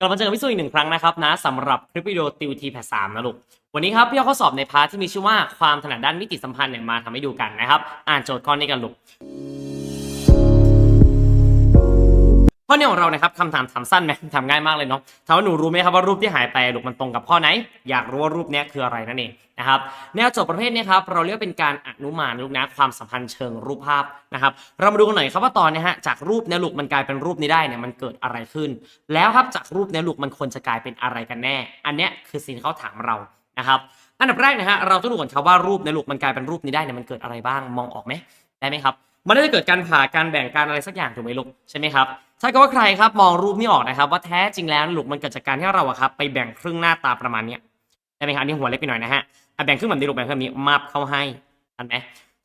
กลับมาเจอกับพี่สุอีกหนึ่งครั้งนะครับนะสำหรับคลิปวิดีโอติวทีแพทสามนะลูกวันนี้ครับพี่เอาข้อสอบในพาร์ทที่มีชื่อว่าความถนัดด้านมิติสัมพันธ์เนี่ยมาทำให้ดูกันนะครับ อ่านโจทย์ข้อนี้กันลูก ข้อนี้ของเรานะครับคำถามถามสั้นไหมทำง่ายมากเลยเนาะถามว่าหนูรู้ไหมครับว่ารูปที่หายไปลูกมันตรงกับข้อไหน อยากรู้ว่ารูปเนี้ยคืออะไรนั่นเองนะครับแนวโจทย์ประเภทเนี้ยครับเราเรียกเป็นการอนุมานลูกนะความสัมพันธ์เชิงรูปภาพนะครับเรามาดูกันหน่อยครับว่าตอนเนี้ยฮะจากรูปเนี้ยลูกมันกลายเป็นรูปนี้ได้เนี่ยมันเกิดอะไรขึ้น แล้วครับจากรูปเนี้ยลูกมันควรจะกลายเป็นอะไรกันแน่ อันเนี้ยคือสิ่งที่เขาถามเรานะครับอันดับแรกนะฮะเราต้องดูก่อนครับว่ารูปในยลูกมันกลายเป็นรูปนี้ได้เนี่ยมันเกิดอะไรบ้างมองออกไหมได้ไหมครับมันน่าจะเกิดการผ่าการแบ่งการอะไรสักอย่างถูกไหมลูกใช่ไหมครับ ถ้าเกิดว่าใครครับมองรูปนี้ออกนะครับ ว่าแท้จริงแล้วลูกมันเกิดจากการที่เราอะครับไปแบ่งครึ่งหน้าตาประมาณเนี้ยได้ไหมครับอันนี้หัวเล็กไปหน่อยนะฮะอะแบ่งครึ่งแบบนี้ลูกแบ่งครึ่งแบบนี้มาบเข้าให้ทันไหม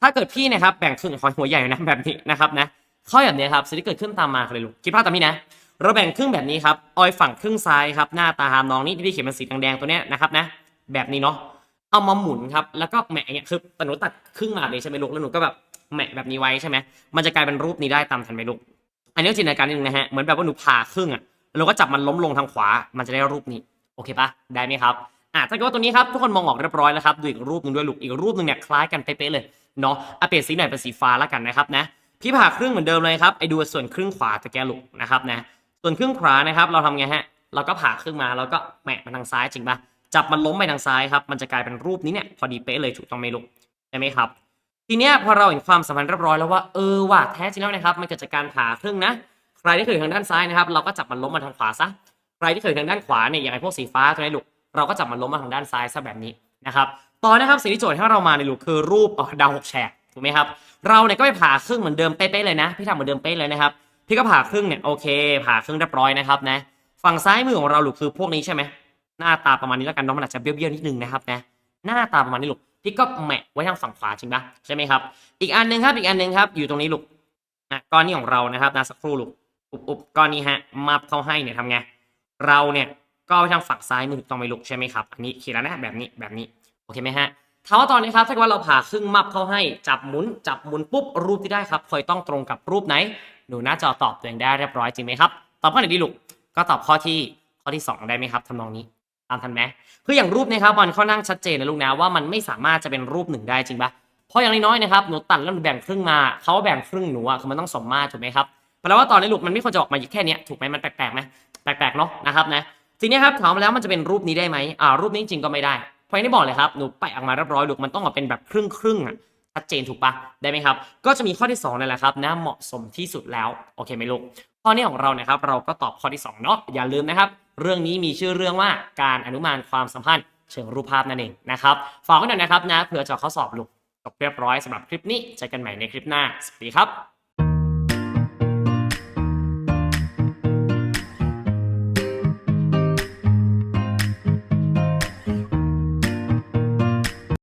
ถ้าเกิดพี่นะครับแบ่งครึ่งขอหัวใหญ่หน่อยนะแบบนี้นะครับนะข้อแบบนี้ครับสิ่งที่เกิดขึ้นตามมาเลยลูกคิดภาพตามนี้นะเราแบ่งครึ่งแบบนี้ครับออยฝั่งครึ่งซ้ายครับหน้าตาหามน้องนี่ที่พี่เขียนเป็นสีแดงๆตัวเนี้ยนะครับนะแบบนี้เนาะเอามาหมุนครับแล้วก็แหมะเงี้ยคือแต่หนูตัดครึ่งมาเลยใช่ไหมลูกแล้วหนูก็แบบแหมแบบนี้ไว้ใช่ไหมมันจะกลายเป็นรูปนี้ได้ตามทันไหมลูก อันนี้จินตนาการนิดนึงนะฮะ เหมือนแบบว่าหนูผ่าครึ่งอะแล้วเราก็จับมันล้มลงทางขวา มันจะได้รูปนี้ โอเคปะได้ไหมครับ อะถ้าเกิดว่าตัวนี้ครับทุกคนมองออกเรียบร้อยแล้วครับ ดูอีกรูปหนึ่งด้วยลูก อีกรูปหนึ่งเนี่ยคล้ายกันเป๊ะๆเลยเนาะอะเปลี่ยนสีหน่อยเป็นสีฟ้าแล้วกันนะครับนะ พี่ผ่าครึ่งเหมือนเดิมเลยครับ ไอ้ดูส่วนครึ่งขวาตะแกลูกนะครับนะ ส่วนครึ่งขวานะครับ เราทำไงฮะ เราก็ผ่าครึ่งมาแล้วก็แหมะมาทางซ้ายจริงปะจับมันล้มไปทางซ้ายครับ มันจะกลายเป็นรูปนี้เนี่ยพอดีเป๊ะเลยถูกต้องไหมลูกใช่ไหมครับ ทีเนี้ยพอเราเห็นความสัมพันธ์เรียบร้อยแล้วว่าเออว่ะแท้จริงแล้วนะครับมันเกิดจากการผ่าครึ่งนะ ใครที่เคยทางด้านซ้ายนะครับ เราก็จับมันล้มมาทางขวาซะใครที่เคยทางด้านขวาเนี่ยอย่างไอ้พวกสีฟ้าตัวนี้ลูกเราก็จับมันล้มมาทางด้านซ้ายซะแบบนี้นะครับตอนนะครับสิ่งที่โจทย์ให้เรามาในลูกคือรูปออดาวหกแฉกถูกไหมครับเราเนี่ยก็ไปผ่าครึ่งเหมือนเดิมเป๊ะๆเลยนะ พี่ทำเหมือนเดิมเป๊ะเลยนะครับพี่ก็ผ่าครึ่งเนี่ยโอเค ผ่าครึ่งเรียบร้อยนะครับนะฝั่งซ้ายมือของเราลูกคือพวกนี้ใช่ไหมหน้าตาประมาณนี้แล้วกันน้องมันอาจจะเบี้ยวๆนิดนึงนะครับนะหน้าตาประมาณนี้ลูก พี่ก็แหมะไว้ทางฝั่งขวาจริงปะใช่ไหมครับ อีกอันหนึ่งครับอีกอันหนึ่งครับ อยู่ตรงนี้ลูกอะก้อนนี้ของเรานะครับนะสักครู่ลูกอุบอุบก้อนนี้ฮะมาบเข้าให้เนี่ยทำไงเราเนี่ยก็ไปทางฝั่งซ้ายมือถูกต้องไหมลูกใช่ไหมครับอันนี้เขียนแล้วนะแบบนี้แบบนี้โอเคไหมฮะถามว่าตอนนี้ครับถ้าเกิดว่าเราผ่าครึ่งมับเข้าให้จับหมุนจับหมุนปุ๊บรูปที่ได้ครับคอยต้องตรงกับรูปไหนหนูน่าจะตอบตัวเองได้เรียบร้อยจริงไหมครับตอบข้อไหนดีลูกก็ตอบข้อที่ข้อที่สองได้ไหมครับทำนองนี้ ตามทันไหมคืออย่างรูปเนะครับมันค่อนข้างชัดเจนนะลูกนะว่ามันไม่สามารถจะเป็นรูปหนึ่งได้จริงปะเพราะอย่างน้อยๆนะครับหนูตัดแล้วหนูแบ่งครึ่งมาเขาแบ่งครึ่งหนูอะคือมันต้องสมมาตรถูกไหมครับแปลว่าตอนนี้ลูกมันไม่ควรจะออกมาแค่นี้ถูกไหมมันแปลกๆไหมแปลกๆเนาะนะครับนะทีนี้ครับถามแล้วมันจะเป็นรูปนี้ได้ไหมอ่ารูปนี้จริงก็ไม่ได้เพราะอย่างที่บอกเลยครับหนูแปะออกมาเรียบร้อยลูกมันต้องออกเป็นแบบครึ่งครึ่งๆอะชัดเจนถูกปะได้ไหมครับ ก็จะมีข้อที่สองนั่นแหละครับนะเหมาะสมที่สุดแล้วโอเคไหมลูก ข้อนี้ของเราเนี่ยครับเราก็ตอบข้อที่2เนาะอย่าลืมนะครับ เรื่องนี้มีชื่อเรื่องว่าการอนุมานความสัมพันธ์เชิงรูปภาพนั่นเองนะครับฝากไว้หน่อยนะครับนะเผื่อจะข้อสอบลูกจบเรียบร้อยสำหรับคลิปนี้เจอกันใหม่ในคลิปหน้าสวัสดีครับ